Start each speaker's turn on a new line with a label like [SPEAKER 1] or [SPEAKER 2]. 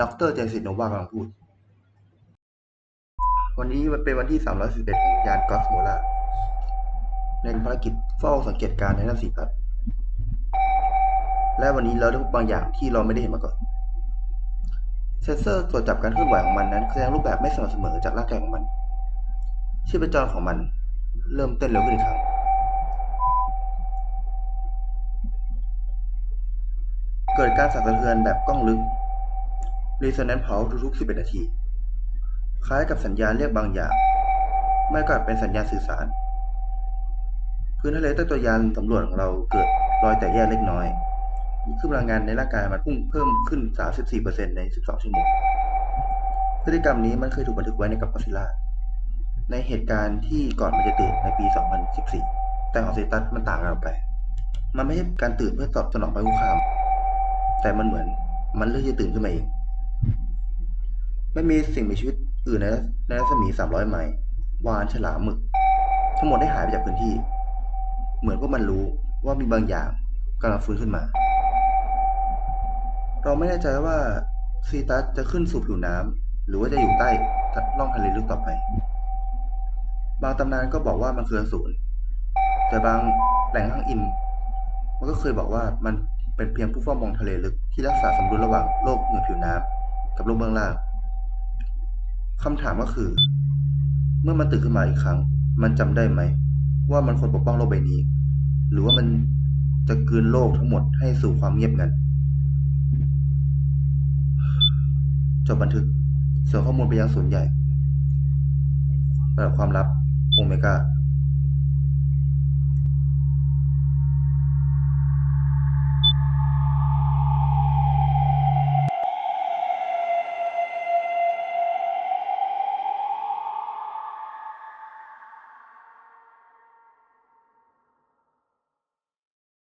[SPEAKER 1] ด็อกเตอร์เจสิตโนวากำลังพูด วันนี้มันเป็นวันที่ 311ของยานกอสโมลาในภารกิจเฝ้าสังเกตการณ์ในน้ำสีพัด และวันนี้เราได้พบบางอย่างที่เราไม่ได้เห็นมาก่อน เซนเซอร์ตรวจจับการเคลื่อนไหวของมันนั้นแสดงรูปแบบไม่สม่ำเสมอจากร่างกายของมัน ชีพจรของมัน เริ่มเต้นเร็วขึ้นอีกครั้งเกิดการสั่นสะเทือนแบบกล้องลึก Resonance Pulse ทุกๆ 11 นาที คล้ายกับสัญญาณเรียกบางอย่าง ไม่ก็อาจเป็นสัญญาณสื่อสาร พื้นทะเลใต้ตัวยานสำรวจของเราเกิดรอยแตกแยกเล็กน้อย คือพลังงานในร่างกายมันพุ่งเพิ่มขึ้น 34%ใน 12 ชั่วโมง พฤติกรรมนี้มันเคยถูกบันทึกไว้ในกับกัสซิลล่า ในเหตุการณ์ที่ก่อนมันจะตื่นในปี 2014 แต่ของเซตัสมันต่างกันออกไป มันไม่ใช่การตื่นเพื่อตอบสนองภัยคุกคาม แต่มันเหมือนมันเลือกจะตื่นขึ้นมาเอง ไม่มีสิ่งมีชีวิตอื่นในในรัศมี 300 ไมล์วานฉลามหมึก ทั้งหมดได้หายไปจากพื้นที่ เหมือนพวกมันรู้ว่ามีบางอย่างกำลังฟื้นขึ้นมา เราไม่แน่ใจว่าซีตัสจะขึ้นสู่ผิวน้ำหรือว่าจะอยู่ใต้ร่องทะเลลึกต่อไป บางตำนานก็บอกว่ามันคืออสูรแต่บางแหล่งอ้างอิงมันก็เคยบอกว่ามันเป็นเพียงผู้เฝ้ามองทะเลลึกที่รักษาสมดุลระหว่างโลกเหนือผิวน้ำกับโลกเบื้องล่าง คำถามก็คือ เมื่อมันตื่นขึ้นมาอีกครั้ง มันจำได้ไหม ว่ามันควรปกป้องโลกใบนี้ หรือว่ามันจะกลืนโลกทั้งหมดให้สู่ความเงียบงันจบบันทึกส่งข้อมูลไปยังศูนย์ใหญ่ระดับความลับโอเมก้า